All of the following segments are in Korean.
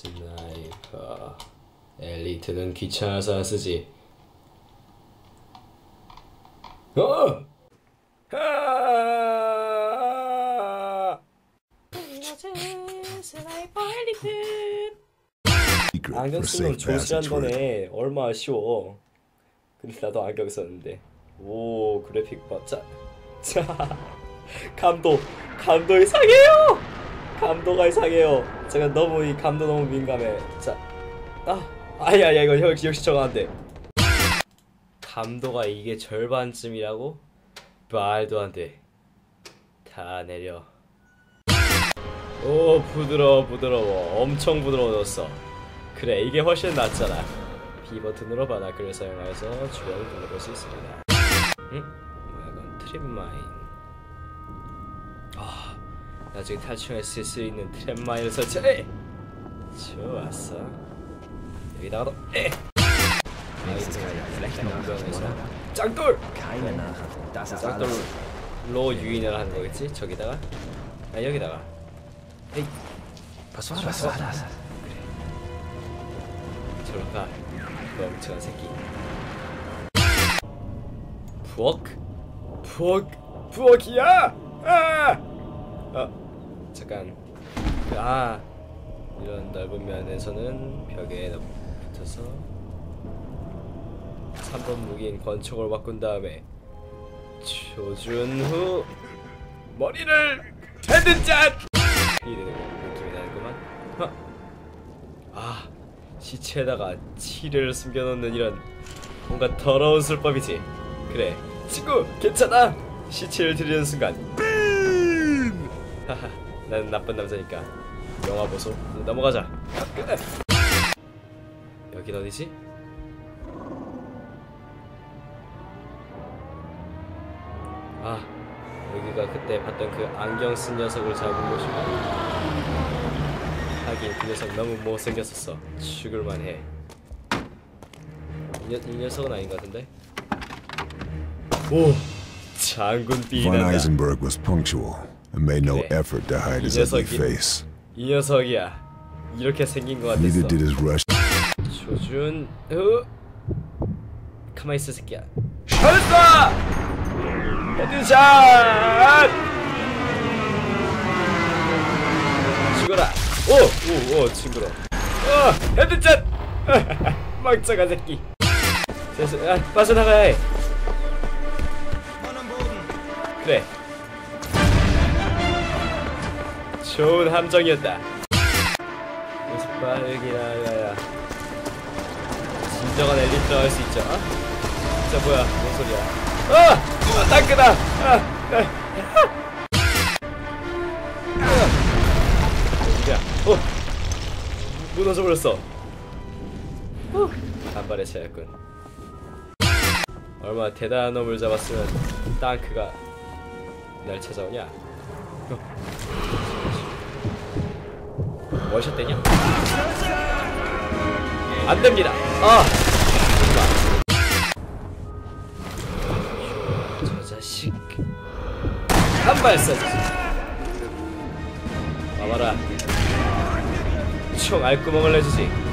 스나이퍼 엘리트는 귀찮아서 안 쓰지. 어! 아! 스나이퍼 엘리트 secret 안경 쓰는 조시한 passage for it. 거네 얼마나 쉬워? 근데 나도 안경 썼는데. 오 그래픽 봐자. 자 감도 감도 이상해요! 감도가 이상해요 제가 너무 이 감도 너무 민감해. 자 아 아야 야 이거 역시 역시 저거 안 돼. 감도가 이게 절반쯤이라고? 말도 안 돼 다 내려. 오 부드러워 부드러워. 엄청 부드러워졌어. 그래 이게 훨씬 낫잖아. B 버튼으로 바나크를 사용하여서 주변을 둘러볼 수 있습니다. 응? 뭐야 이건 트랩마인. 아 나중에 탈출에 쓸수 있는 트랩마인을 설치해 좋았어 여기다가 너 에! 짱돌! 짱돌로 유인을 하는 거겠지? 저기다가 아 여기다가 에이? Was war das? 저로 가 멍청한 새끼 부엌? 부엌? 부엌이야? 아! 어 잠깐 아 이런 넓은 면에서는 벽에 붙어서 3번 무기인 권총을 바꾼 다음에 조준 후 머리를 헤드샷! 이되는 느낌이 나는구만. 어? 아 시체에다가 치를 숨겨놓는 이런 뭔가 더러운 술법이지. 그래 친구 괜찮아! 시체를 들이는 순간 빔! 하하 나는 나쁜 남자니까 영화 보소 넘어가자 끝 여긴 어디지? 아 여기가 그때 봤던 그 안경 쓴 녀석을 잡은 곳이고 하긴 그 녀석 너무 못생겼었어 죽을만 해. 이, 녀, 이 녀석은 아닌 것 같은데? 오! 장군 삐 Von 난다 Eisenberg was punctual and made no 그래. effort to hide his 이 ugly 녀석이- face. 이 녀석이야. 이렇게 생긴 것 같았어. Neither did his rush. 조준 후 가만히 있어 새끼야. 발사! 헤드샷! 죽어라. 오 오오 징그러. 어 헤드샷! 멍청한 새끼. 됐어. 아, 빠져나가야 해. 그래 좋은 함정이었다 나가야 진정한 엘리트라 할 수 있죠 어? 진짜 뭐야 뭔 소리야 아! 아 땅크다 아! 아! 어디야 어! 무너져 버렸어 후. 간발의 차였군 얼마나 대단한 놈을 잡았으면 땅크가 날 찾아오냐 어. 월샷 되냐? 안 됩니다. 아, 저 자식 한발 쏴주지. 와봐라. 총 알구멍을 내주지.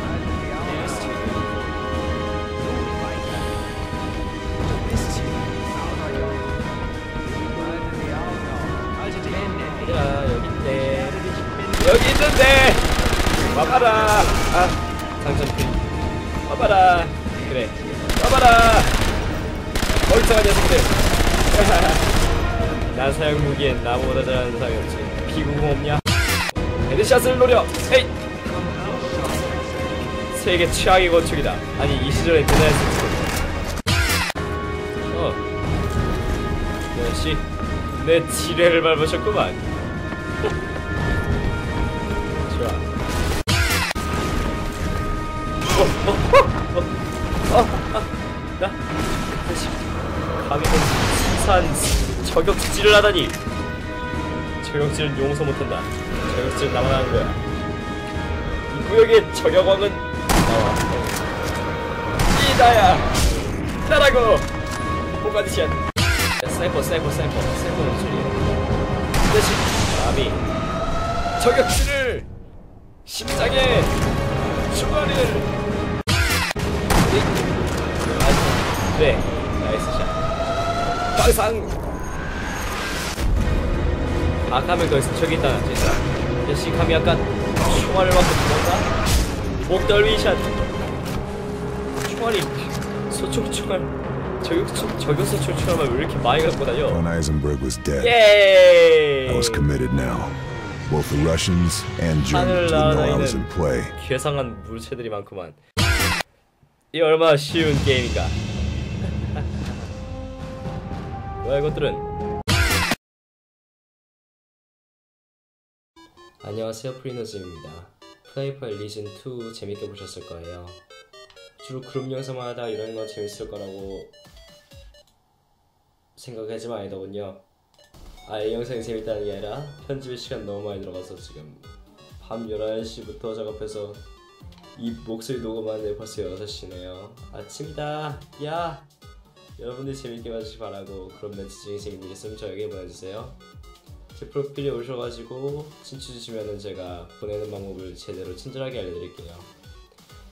와봐라. 아, 상점필. 와봐라. 그래. 와봐라. 멀쩡한 녀석들. 난 사용 무기엔 나보다 잘하는 사람이 없지. 피구공 없냐? 헤드샷을 노려. 에이. 세계 최악의 건축이다. 아니 이 시절에 대단했을지도. 어. 역시 내 지뢰를 밟으셨구만. 저격지를 하다니. 저격지는 용서 못한다. 저격지는 나만 하는 거야. 이 구역의 저격왕은 나와. 이다야! 나라고! 포가디션 사이퍼 사이퍼 사이퍼. 사이퍼 목소리 대신 감히 저격지를 심장에 아, 그래 나이스 샷. 빵상 아 거기서 저기 있다 진짜 야씨 감이 약간 총알을 맞고 도망가 목덜미 샷 총알이 소총 총알 저격 저격소 총알만 왜 이렇게 많이 갖고 다녀 Von Eisenberg was dead. 예 I was committed now. Both the Russians and Germans would know I was in play. 괴상한 물체들이 많구만. 이 얼마나 쉬운 게임인가. 뭐야 이것들은? 안녕하세요 프리너즈입니다. 플레이퍼 리즌 2 재밌게 보셨을 거예요. 주로 그룹 영상만 하다 이런 거 재밌을 거라고 생각하지만 아니더군요. 아, 이 영상이 재밌다는 게 아니라 편집에 시간 너무 많이 들어가서 지금 밤 11시부터 작업해서 이 목소리 녹음하는데 벌써 6시네요. 아침이다. 야! 여러분들 재밌게 봐주시기 바라고 그럼 멘트 중에 재밌는 게 있으면 저에게 보내주세요. 제 프로필에 오셔가지고 친추 주시면은 제가 보내는 방법을 제대로 친절하게 알려드릴게요.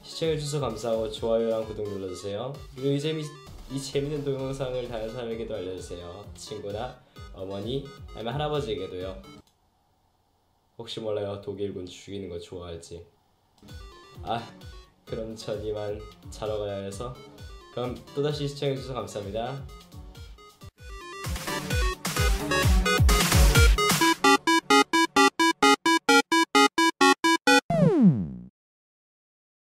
시청해주셔서 감사하고 좋아요랑 구독 눌러주세요. 그리고 이 재미 이 재밌는 동영상을 다른 사람에게도 알려주세요. 친구나 어머니 아니면 할아버지에게도요. 혹시 몰라요 독일군 죽이는 거 좋아할지. 아 그럼 전 이만 자러 가야 해서 그럼 또다시 시청해주셔서 감사합니다.